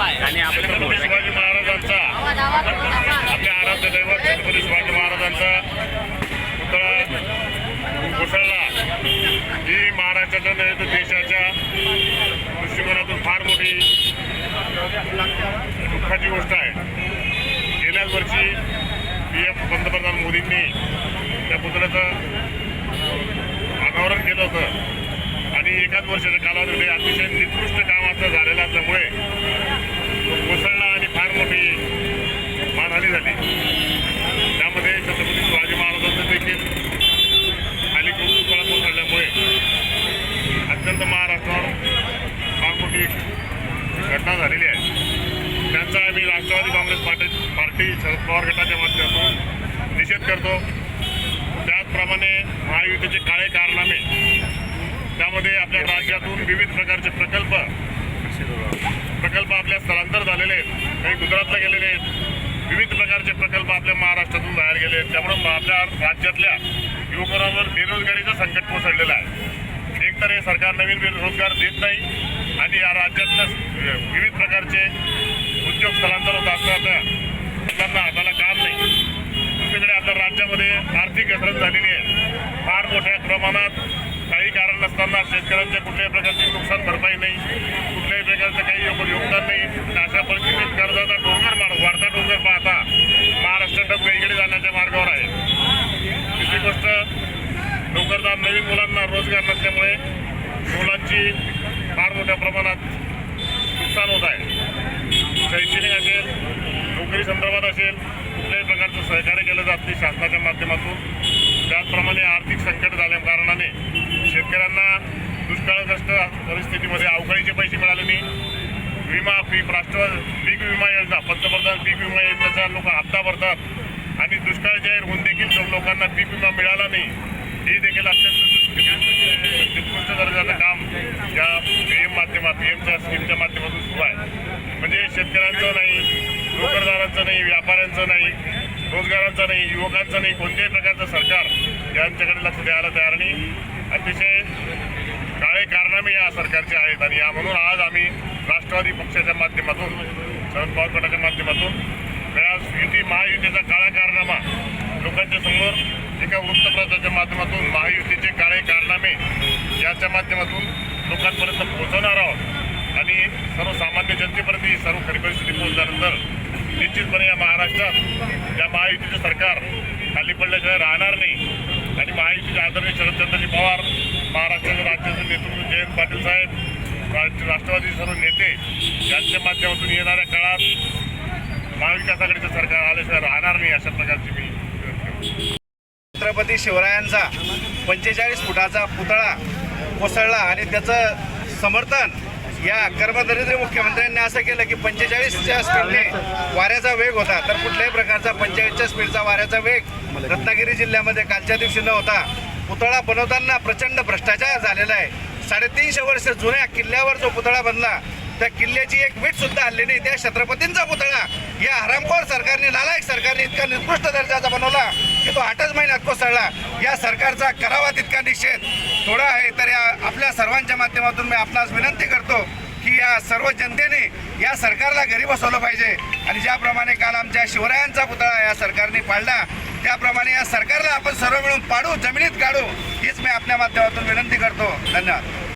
आणि आपल्या शिवाजी महाराजांचा. आपल्या आराध्य दैवत छत्रपती शिवाजी महाराजांचा. पुतळा कोसळला ही महाराष्ट्राच्या नव्हे तर देशाच्या दृष्टिकोनातून फार मोठी दुःखाची गोष्ट आहे. गेल्याच वर्षी पी एफ पंतप्रधान मोदींनी त्या पुतळ्याचं अनावरण केलं होतं. आणि एकाच वर्षाच्या कालावधीमध्ये अतिशय निकृष्ट काम झालेला असल्यामुळे तो कोसळला आणि फार मोठी मानहानी झाली. त्यामध्ये छत्रपती शिवाजी महाराजांचं देखील खाली पुतळा कोसळल्यामुळे अत्यंत महाराष्ट्रावर फार मोठी घटना झालेली आहे. त्यांचा आम्ही राष्ट्रवादी काँग्रेस पार्टी पार्टी शरद पवार गटाच्या माध्यमातून निषेध करतो. त्याचप्रमाणे महायुतीचे काळे कारनामे त्यामध्ये आपल्या राज्यातून विविध प्रकारचे प्रकल्प प्रकल्प आपल्या स्थलांतर झालेले आहेत. काही गुजरातला गेलेले आहेत. विविध प्रकारचे प्रकल्प आपल्या महाराष्ट्रातून बाहेर गेले आहेत. त्यामुळे आपल्या राज्यातल्या युवकांवर बेरोजगारीचं संकट कोसळलेलं आहे. एकतर हे सरकार नवीन बेरोजगार देत नाही आणि या राज्यातलं विविध प्रकारचे उद्योग स्थलांतर होत असताना हाताला काम नाही. दुसरीकडे आपल्या राज्यामध्ये आर्थिक घसरण झालेली आहे. फार मोठ्या प्रमाणात काही कारण नसताना शेतकऱ्यांच्या कुठल्याही प्रकारचे नुकसान भरपाई नाही. कुठल्याही प्रकारचं काही योगदान नाही. अशा परिस्थितीत कर्जाचा डोंगर मार्ग वाढता डोंगर पाहता महाराष्ट्र डबगईकडे जाण्याच्या मार्गावर आहे. दुसरी गोष्ट नोकरदार नवीन मुलांना रोजगार नसल्यामुळे मुलांची फार मोठ्या प्रमाणात नुकसान होत आहे. शैक्षणिक असेल नोकरी संदर्भात असेल कुठल्याही प्रकारचं सहकार्य केलं जात नाही शासनाच्या माध्यमातून. त्याचप्रमाणे आर्थिक संकट झाल्या कारणाने शेतकऱ्यांना दुष्काळग्रस्त परिस्थितीमध्ये अवकाळीचे पैसे मिळाले नाही. विमा पीक राष्ट्र पीक विमा योजना पंतप्रधान पीक विमा योजनेचा लोक हप्ता भरतात. आणि दुष्काळ जाहीर होऊन देखील जो लोकांना पीक विमा मिळाला नाही. हे देखील अत्यंत उत्कृष्ट दर्जाचं काम या पी एम माध्यमात पी एमच्या स्कीमच्या माध्यमातून सुरू आहे. म्हणजे शेतकऱ्यांचं नाही नोकरदारांचं नाही व्यापाऱ्यांचं नाही रोजगारांचं नाही युवकांचं नाही कोणत्याही प्रकारचं सरकार यांच्याकडे लक्ष द्यायला तयार नाही. अतिशय काही कारनामे या सरकारचे आहेत आणि या म्हणून आज आम्ही राष्ट्रवादी पक्षाच्या माध्यमातून शरद पवार गटाच्या माध्यमातून व्यास युती महायुतीचा काळा कारनामा लोकांच्या समोर एका वृत्तपत्राच्या माध्यमातून महायुतीचे काळे कारनामे याच्या माध्यमातून लोकांपर्यंत पोहोचवणार आहोत. आणि सर्वसामान्य जनतेपर्यंत ही सर्व खरी परिस्थिती पोहोचल्यानंतर निश्चितपणे या महाराष्ट्रात या महायुतीचं सरकार खाली पडल्याशिवाय राहणार नाही. आणि महायुतीचे आदरणीय शरदचंद्रजी पवार महाराष्ट्राच्या राज्याचं नेतृत्व जयंत पाटील साहेब राष्ट्रवादी सर्व नेते यांच्या माध्यमातून येणाऱ्या काळात महाविकास आघाडीचं सरकार आल्याशिवाय राहणार नाही अशा प्रकारची मी छत्रपती शिवरायांचा पंचेचाळीस फुटाचा पुतळा कोसळला आणि त्याचं समर्थन या कर्मदरिद्र मुख्यमंत्र्यांनी असं केलं की पंचेचाळीसच्या स्पीडने वाऱ्याचा वेग होता. तर कुठल्याही प्रकारचा पंचेचाळीसच्या स्पीडचा वाऱ्याचा वेग रत्नागिरी जिल्ह्यामध्ये कालच्या दिवशी न होता पुतळा बनवताना प्रचंड भ्रष्टाचार झालेला आहे. साडेतीनशे वर्ष जुन्या किल्ल्यावर जो पुतळा बनला त्या किल्ल्याची एक वीट सुद्धा हल्ली नाही. त्या छत्रपतींचा पुतळा. या हरामखोर सरकारने नालायक सरकारने इतका निकृष्ट दर्जाचा बनवला की तो आठच महिन्यात कोसळला या सरकारचा करावा तितका निषेध. थोडा आहे तर या आपल्या सर्वांच्या माध्यमातून मी आपणास विनंती करतो की या सर्व जनतेने या सरकारला घरी बसवलं पाहिजे. आणि ज्याप्रमाणे काल आमच्या शिवरायांचा पुतळा या सरकारने पाळला त्याप्रमाणे या सरकारला आपण सर्व मिळून पाडू जमिनीत काढू हीच मी आपल्या माध्यमातून विनंती करतो. धन्यवाद.